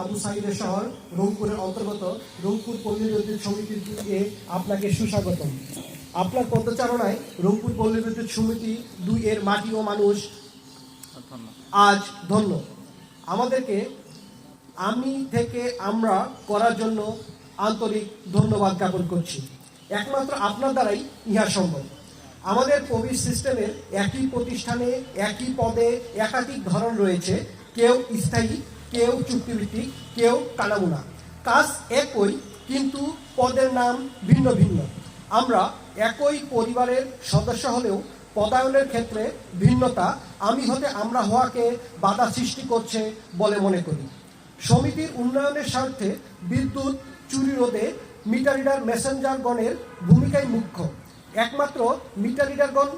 আবু সাইদের শহর রংপুরের অন্তর্গত রংপুর পল্লী সমিতির এ আপনাকে সুস্বাগতম। আপনার পদচারণায় রংপুর পল্লী বিদ্যুৎ সমিতি দুই এর মাটি ও মানুষ আজ ধন্য। আমাদেরকে আমি থেকে আমরা করার জন্য আন্তরিক ধন্যবাদ জ্ঞাপন করছি। একমাত্র আপনার দ্বারাই ইহা সম্ভব। আমাদের কোভিড সিস্টেমের একই প্রতিষ্ঠানে, একই পদে একাধিক ধরন রয়েছে। কেউ স্থায়ী কেউ চুক্তিভিত্তিক, কেউ কানামুনা কাজ একই, কিন্তু পদের নাম ভিন্ন ভিন্ন। আমরা একই পরিবারের সদস্য হলেও পদায়নের ক্ষেত্রে ভিন্নতা আমি হতে আমরা হওয়াকে বাধা সৃষ্টি করছে বলে মনে করি। সমিতির উন্নয়নের স্বার্থে বিদ্যুৎ, চুরি রোধে মিটার রিডার মেসেঞ্জারগণের ভূমিকাই মুখ্য। একমাত্র মিটার রিডারগণ,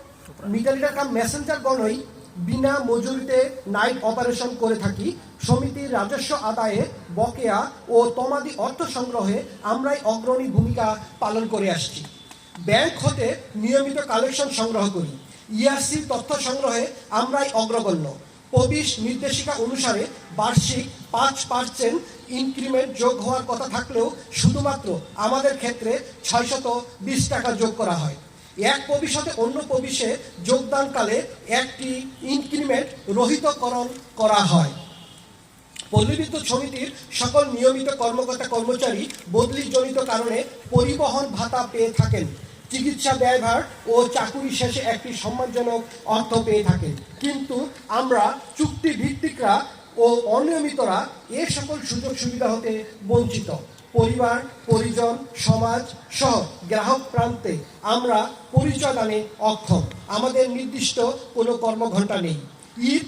মিটার রিডার কাম মেসেঞ্জারগণই বিনা মজুরিতে নাইট অপারেশন করে থাকি। সমিতির রাজস্ব আদায়ে বকেয়া ও তমাদি অর্থ সংগ্রহে আমরাই অগ্রণী ভূমিকা পালন করে আসছি। ব্যাংক হতে নিয়মিত কালেকশন সংগ্রহ করি। ইআরসি তথ্য সংগ্রহে আমরাই অগ্রগণ্য। পবিশ নির্দেশিকা অনুসারে বার্ষিক পাঁচ পার্সেন্ট ইনক্রিমেন্ট যোগ হওয়ার কথা থাকলেও শুধুমাত্র আমাদের ক্ষেত্রে ছয়শত বিশ টাকা যোগ করা হয়। এক প্রবিশতে অন্য প্রবিশে যোগদানকালে একটি ইনক্রিমেন্ট রহিতকরণ করা হয়। পল্লী বিদ্যুৎ সমিতির সকল নিয়মিত কর্মকর্তা কর্মচারী বদলিজনিত কারণে পরিবহন ভাতা পেয়ে থাকেন। চিকিৎসা ব্যয়ভার ও চাকুরি শেষে একটি সম্মানজনক অর্থ পেয়ে থাকেন। কিন্তু আমরা চুক্তি ভিত্তিকরা ও অনিয়মিতরা এ সকল সুযোগ সুবিধা হতে বঞ্চিত। পরিবার পরিজন সমাজ সহ গ্রাহক প্রান্তে আমরা পরিচয় দানে অক্ষম। আমাদের নির্দিষ্ট কোনো কর্মঘণ্টা নেই। ঈদ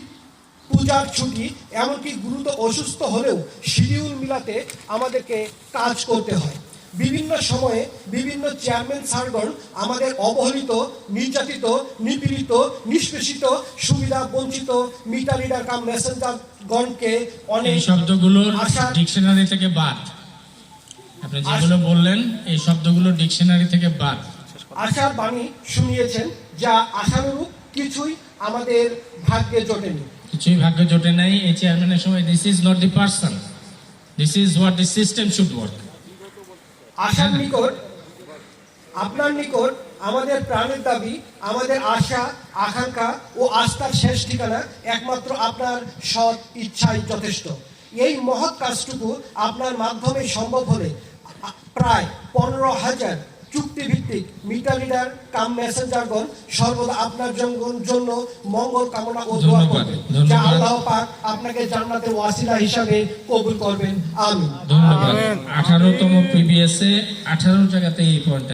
পূজার ছুটি এমনকি গুরুতর অসুস্থ হলেও শিডিউল মিলাতে আমাদেরকে কাজ করতে হয়। বিভিন্ন সময়ে বিভিন্ন চেয়ারম্যান স্যারগণ আমাদের অবহেলিত নির্যাতিত নিপীড়িত নিষ্পেষিত সুবিধা বঞ্চিত মিটার রিডার কাম মেসেঞ্জার গণকে অনেক শব্দগুলোর ডিকশনারি থেকে বাদ। আপনি যেগুলো বললেন এই শব্দগুলো ডিকশনারি থেকে বাদ। আশার বাণী শুনিয়েছেন যা আশানুরূপ কিছুই আমাদের ভাগ্যে জোটেনি। কিছুই ভাগ্য জোটে নাই। এই চেয়ারম্যানের সময় this is not the person this is what the system should work আশার নিকট আপনার নিকট আমাদের প্রাণের দাবি আমাদের আশা আকাঙ্ক্ষা ও আস্থার শেষ ঠিকানা একমাত্র আপনার সৎ ইচ্ছাই যথেষ্ট। এই মহৎ কাজটুকু আপনার মাধ্যমে সম্ভব হলে প্রায় পনেরো হাজার চুক্তিভিত্তিক মিটার রিডার কাম মেসেঞ্জারগণ সর্বদা আপনার জন্য- জন্য মঙ্গল কামনা ও দোয়া করবে করবেন। যা আল্লাহ পাক আপনাকে জান্নাতে ওয়াসিলা হিসাবে কবুল করবেন। আমিন। ধন্যবাদ। 18 তম পিবিএস এ 18 জায়গাতে এই পয়েন্ট